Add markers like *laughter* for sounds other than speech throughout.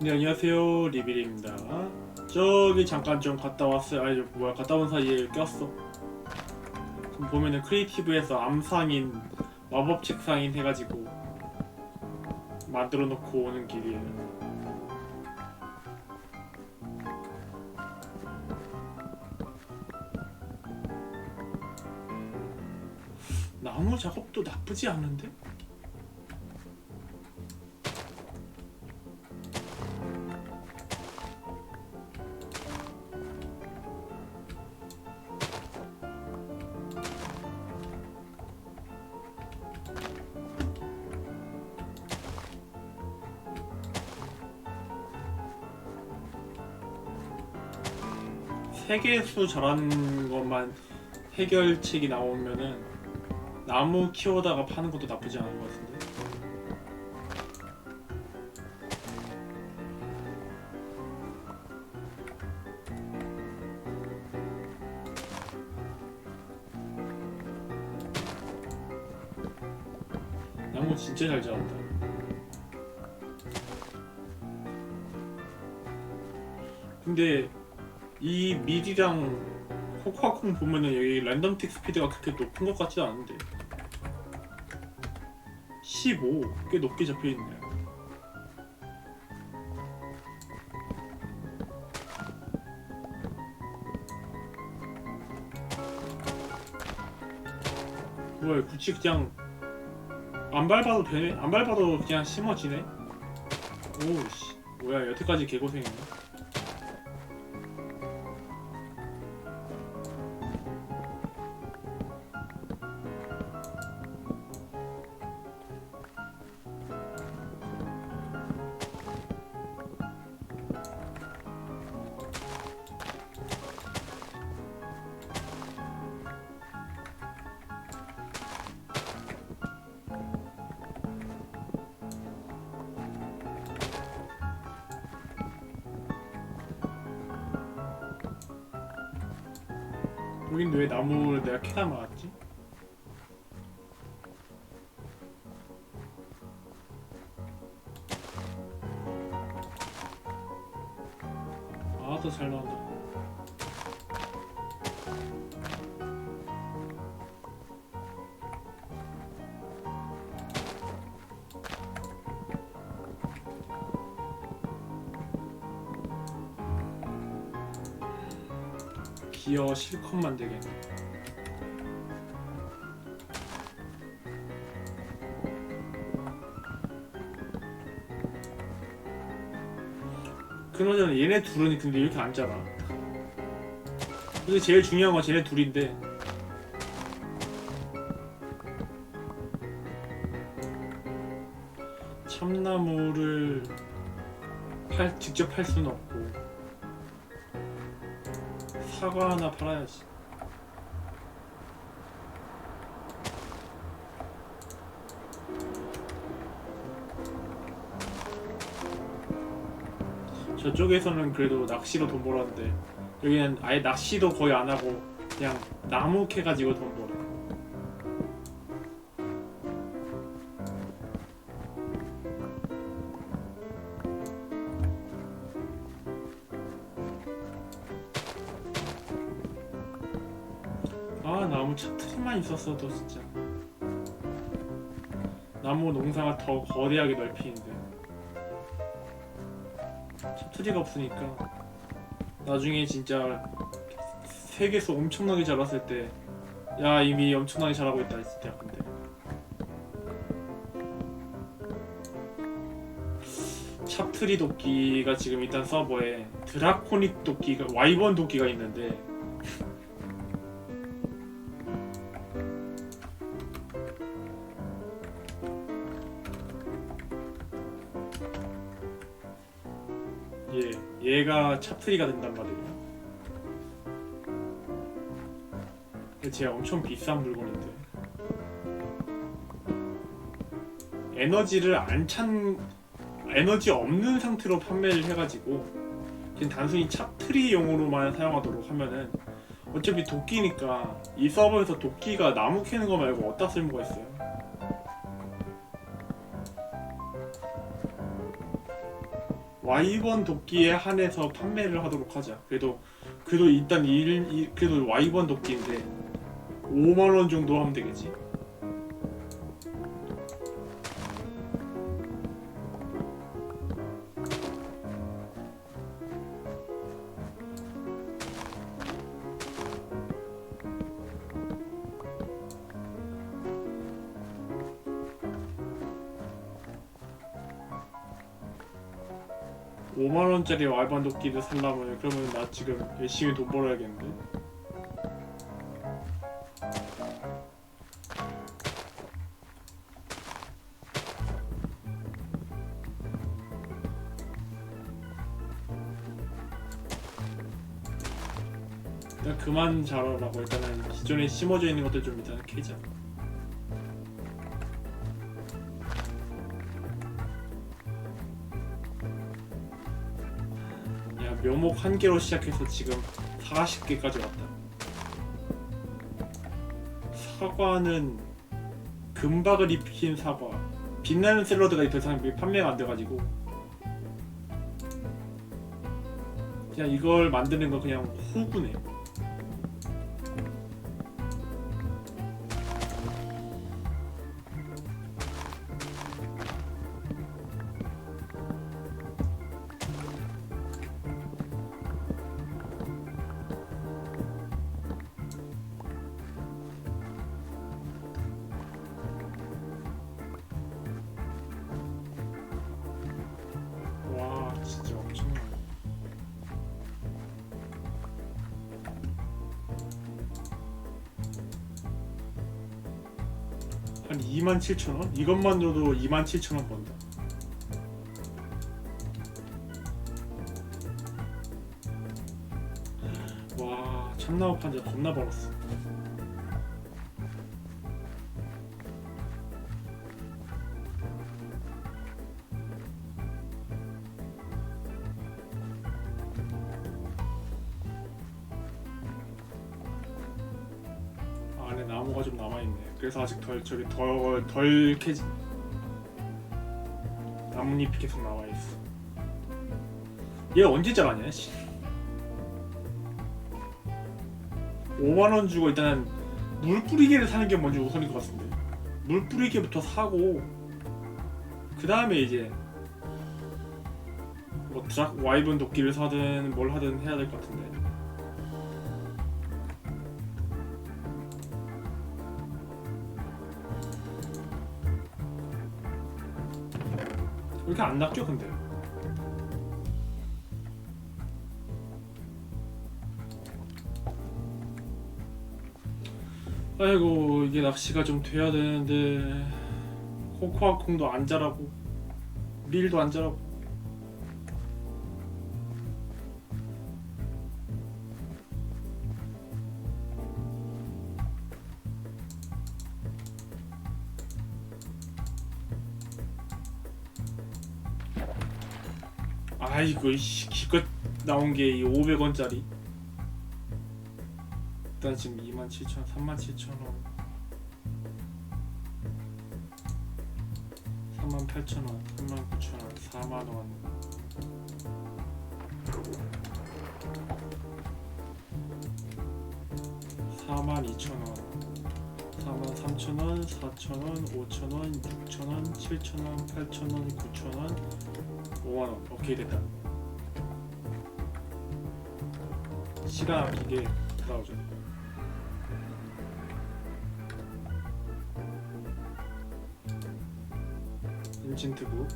네 안녕하세요. 리빌입니다. 저기 잠깐 좀 갔다 왔어요. 아니 뭐야 갔다 온 사이에 꼈어. 지금 보면은 크리에이티브에서 암상인 마법 책상인 해가지고 만들어 놓고 오는 길이에요. 나무 작업도 나쁘지 않은데? 세계수 잘하는 것만 해결책이 나오면은 나무 키워다가 파는 것도 나쁘지 않은 것 같은데. 나무 진짜 잘 자란다. 근데 이 밀이랑 코코아콩 보면은 여기 랜덤 틱 스피드가 그렇게 높은 것 같지도 않은데 15? 꽤 높게 잡혀있네 뭐야 굳이 그냥 안 밟아도 되네? 안 밟아도 그냥 심어지네? 오우씨 뭐야 여태까지 개고생했네 여긴 왜 나무를 내가 캐다 막았지? 기어 실컷 만들겠네 그나저나 얘네 둘은 근데 이렇게 안 자라 근데 제일 중요한 건 쟤네 둘인데. 참나무를 팔, 직접 팔 수는 없고 사과 하나 팔아야지. 저쪽에서는 그래도 낚시로 돈 벌었는데 여기는 아예 낚시도 거의 안 하고 그냥 나무 캐가지고 돈 차트리만 있었어도 진짜. 나무 농사가 더 거대하게 넓히는데. 차트리가 없으니까 나중에 진짜 세계에서 엄청나게 자랐을 때 야 이미 엄청나게 자라고 있다 진짜 근데. 찹트리 도끼가 지금 일단 서버에 드라코닉 도끼가 와이번 도끼가 있는데 얘가 찹트리가 된단 말이에요. 제가 엄청 비싼 물건인데 에너지를 안 찬 에너지 없는 상태로 판매를 해가지고 그냥 단순히 찹트리용으로만 사용하도록 하면은 어차피 도끼니까 이 서버에서 도끼가 나무 캐는 거 말고 어디다 쓸모가 있어요. 와이번 도끼에 한해서 판매를 하도록 하자. 그래도 그래도 일단 일, 일 그래도 와이번 도끼인데 5만 원 정도 하면 되겠지. 오만 원짜리 와이번 도끼를 살려면 그러면 나 지금 열심히 돈 벌어야겠는데. 그만 자라라고 일단은 기존에 심어져 있는 것들 좀 일단 캐자. 한 개로 시작해서 지금 40개까지 왔다. 사과는 금박을 입힌 사과. 빛나는 샐러드가 더 이상 판매가 안 돼가지고 그냥 이걸 만드는 거 그냥 호구네. 한 2만 7천 원? 이것만으로도 2만 7천 원 번다. 와 참나무 판자 겁나 벌었어. 그래서 아직 덜 저기 덜, 덜 캐지. 나뭇잎이 계속 나와 있어. 얘 언제 자라냐? 씨. 5만 원 주고 일단 물 뿌리개를 사는 게 먼저 우선일 것 같은데. 물 뿌리개부터 사고 그 다음에 이제 뭐 드락 와이번 도끼를 사든 뭘 하든 해야 될 것 같은데. 이렇게 안 낚여 근데? 아이고 이게 낚시가 좀 돼야 되는데. 코코아 콩도 안 자라고. 밀도 안 자라고 아이고 이씨 기껏 나온 게 500원짜리. 일단 지금 27,000원, 37,000원. 38,000원, 39,000원, 4만원. 사만 이천 원, 사만 삼천 원, 사천 원, 오천 원, 육천 원, 칠천 원, 팔천 원, 구천 원, 5만원. 오케이 됐다. 시간 아끼게 돌아오죠. 인친트북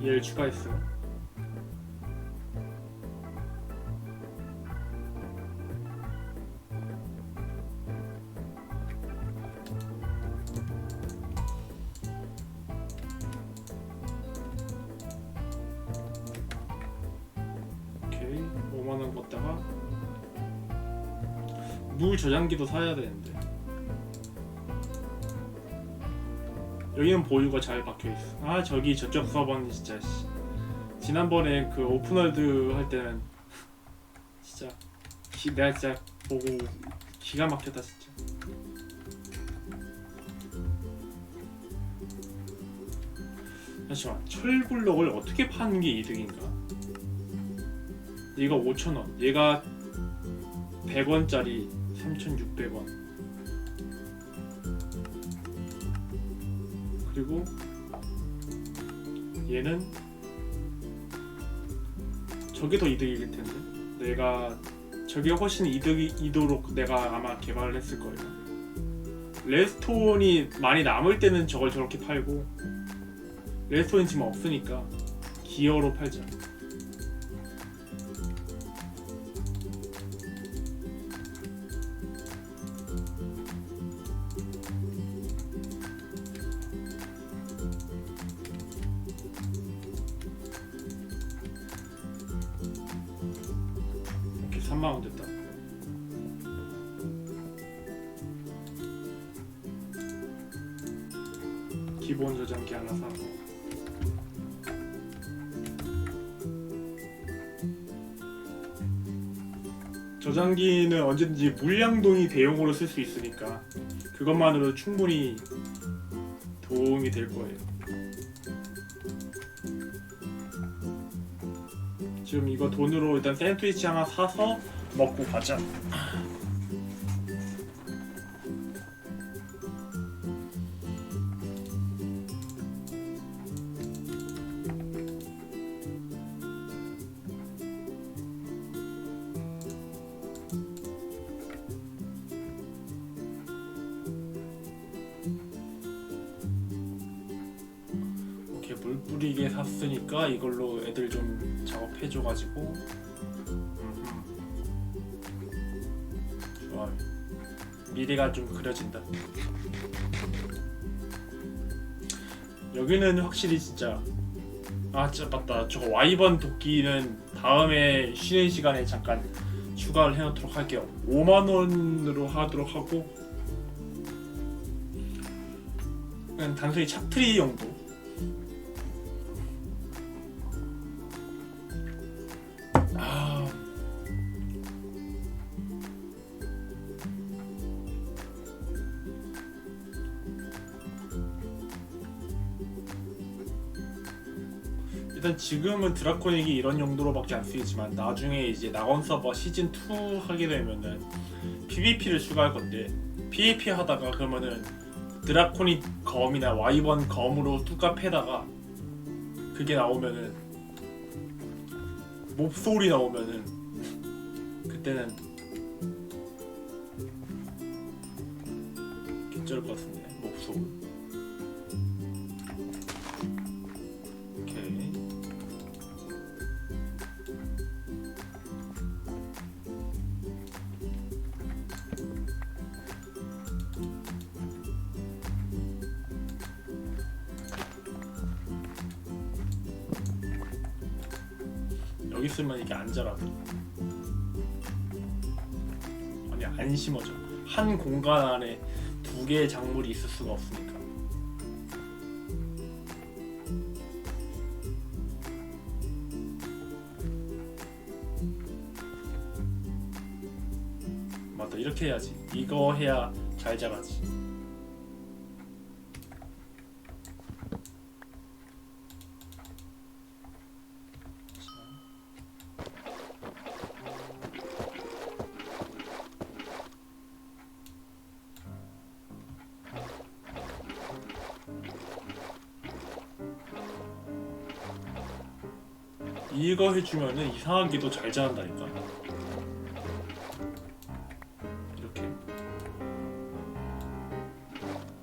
얘를 추가했어 5만원 걷다가 물 저장기도 사야 되는데 여기는 보유가 잘 박혀있어 아 저기 저쪽 서버는 진짜 씨. 지난번에 그 오픈월드 할 때는 *laughs* 진짜 기, 내가 진짜 보고 기가 막혔다 진짜 잠시만 철블럭을 어떻게 파는 게 이득인가? 얘가 5,000원 얘가 100원짜리 3,600원. 그리고 얘는 저게 더 이득일 텐데. 내가 저게 훨씬 이득이 이도록 내가 아마 개발을 했을 거예요. 레스톤이 많이 남을 때는 저걸 저렇게 팔고 레스톤이 지금 없으니까 기어로 팔자 3만원 됐다 기본 저장기 하나 사고 저장기는 언제든지 물량동이 대용으로 쓸 수 있으니까 그것만으로 충분히 도움이 될 거예요. 지금 이거 돈으로 일단 샌드위치 하나 사서 먹고 가자. 물 뿌리게 샀으니까 이걸로 애들 좀 작업해줘가지고. 좋아요. 미래가 좀 그려진다. 여기는 확실히 진짜 아 진짜 맞다. 저거 와이번 도끼는 다음에 쉬는 시간에 잠깐 추가를 해놓도록 할게요. 5만원으로 하도록 하고. 그냥 단순히 차트리 용도 지금은 드라코닉이 이런 용도로밖에 안 쓰이지만 나중에 이제 낙원 서버 시즌 2 하게 되면은 PVP를 추가할 건데 PVP 하다가 그러면은 드라코닉 검이나 와이번 검으로 패다가 그게 나오면은 몹소리 나오면은 그때는 개쩔 것 같은데 몹소리 여기 쓰면 이게 안 자라고. 아니 안 심어져. 한 공간 안에 두 개의 작물이 있을 수가 없으니까. 맞다 이렇게 해야지. 이거 해야 잘 자라지 이거 해주면은 이상하게도 잘 자란다니까. 이렇게.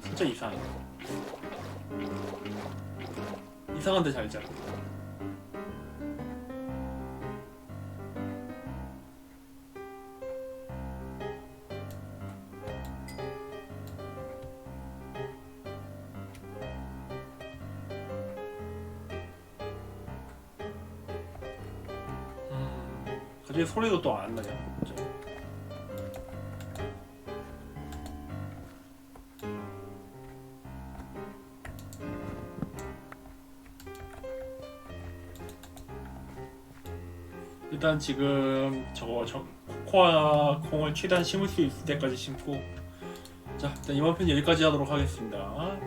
진짜 이상해. 이상한데 잘 자 그게 소리도 또안 진짜. 일단 지금 저거 저 코코아 콩을 최대한 심을 수 있을 때까지 심고 자 일단 이번 편 여기까지 하도록 하겠습니다